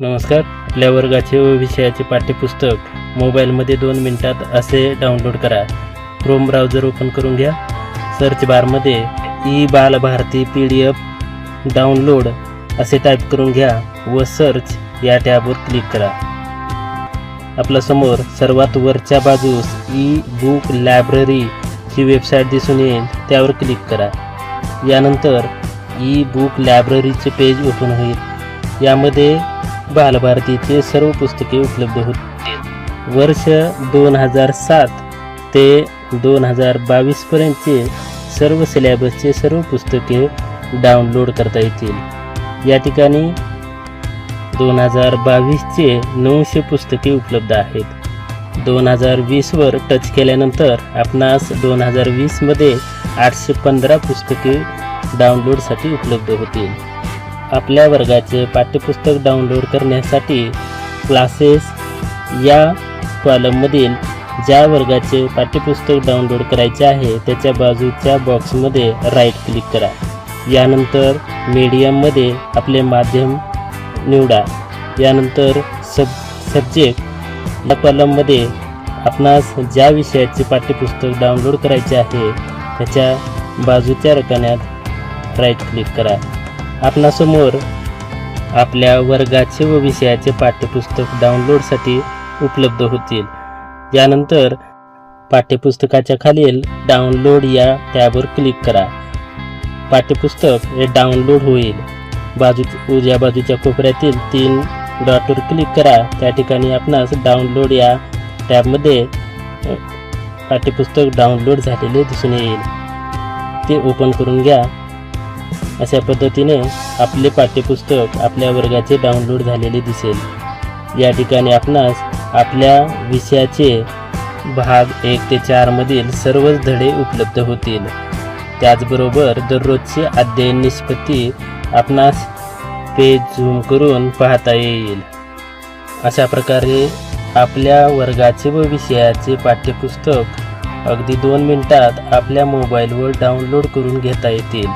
नमस्कार. आपल्या वर्गाचे व विषयाचे पाठ्यपुस्तक मोबाईलमध्ये दोन मिनिटात असे डाउनलोड करा. क्रोम ब्राउझर ओपन करून घ्या. सर्च बारमध्ये e Balbharati P D F download असे टाईप करून घ्या व सर्च या टॅबवर क्लिक करा. आपल्यासमोर सर्वात वरच्या बाजूस ई बुक लायब्ररीची वेबसाईट दिसून येईल. त्यावर क्लिक करा. यानंतर ई बुक लायब्ररीचे पेज ओपन होईल. यामध्ये बालभारतीचे सर्व पुस्तके उपलब्ध होतील वर्ष दोन हजार सात ते दोन हजार बावीसपर्यंतचे सर्व सिलेबसचे सर्व पुस्तके डाउनलोड करता येतील. या ठिकाणी दोन हजार बावीसचे नऊशे पुस्तके उपलब्ध आहेत. दोन हजार वीसवर टच केल्यानंतर आपणास दोन हजार वीसमध्ये आठशे पंधरा पुस्तके डाउनलोडसाठी उपलब्ध होतील. आपल्या वर्गाचे पाठ्यपुस्तक डाउनलोड करण्यासाठी क्लासेस या कॉलममधील ज्या वर्गाचे पाठ्यपुस्तक डाउनलोड करायचे आहे त्याच्या बाजूच्या बॉक्समध्ये राईट क्लिक करा. यानंतर मीडियममध्ये आपले माध्यम निवडा. यानंतर सब सब्जेक्ट या कॉलममध्ये आपणास ज्या विषयाचे पाठ्यपुस्तक डाउनलोड करायचे आहे त्याच्या बाजूच्या रकान्यात राईट क्लिक करा. आपणासमोर आपल्या वर्गाचे व विषयाचे पाठ्यपुस्तक डाउनलोडसाठी उपलब्ध होतील. यानंतर पाठ्यपुस्तकाच्या खालील डाउनलोड या टॅबवर क्लिक करा. पाठ्यपुस्तक हे डाउनलोड होईल. बाजू उजव्या बाजूच्या कोपऱ्यातील तीन डॉटवर क्लिक करा. त्या ठिकाणी आपणास डाउनलोड या टॅबमध्ये पाठ्यपुस्तक डाउनलोड झालेले दिसून येईल. ते ओपन करून घ्या. अशा पद्धतीने आपले पाठ्यपुस्तक आपल्या वर्गाचे डाउनलोड झालेले दिसेल. या ठिकाणी आपणास आपल्या विषयाचे भाग एक ते चारमधील सर्वच धडे उपलब्ध होतील. त्याचबरोबर दररोजचे अध्ययन निष्पत्ती आपणास पेज झूम करून पाहता येईल. अशा प्रकारे आपल्या वर्गाचे व विषयाचे पाठ्यपुस्तक अगदी दोन मिनिटात आपल्या मोबाईलवर डाउनलोड करून घेता येतील.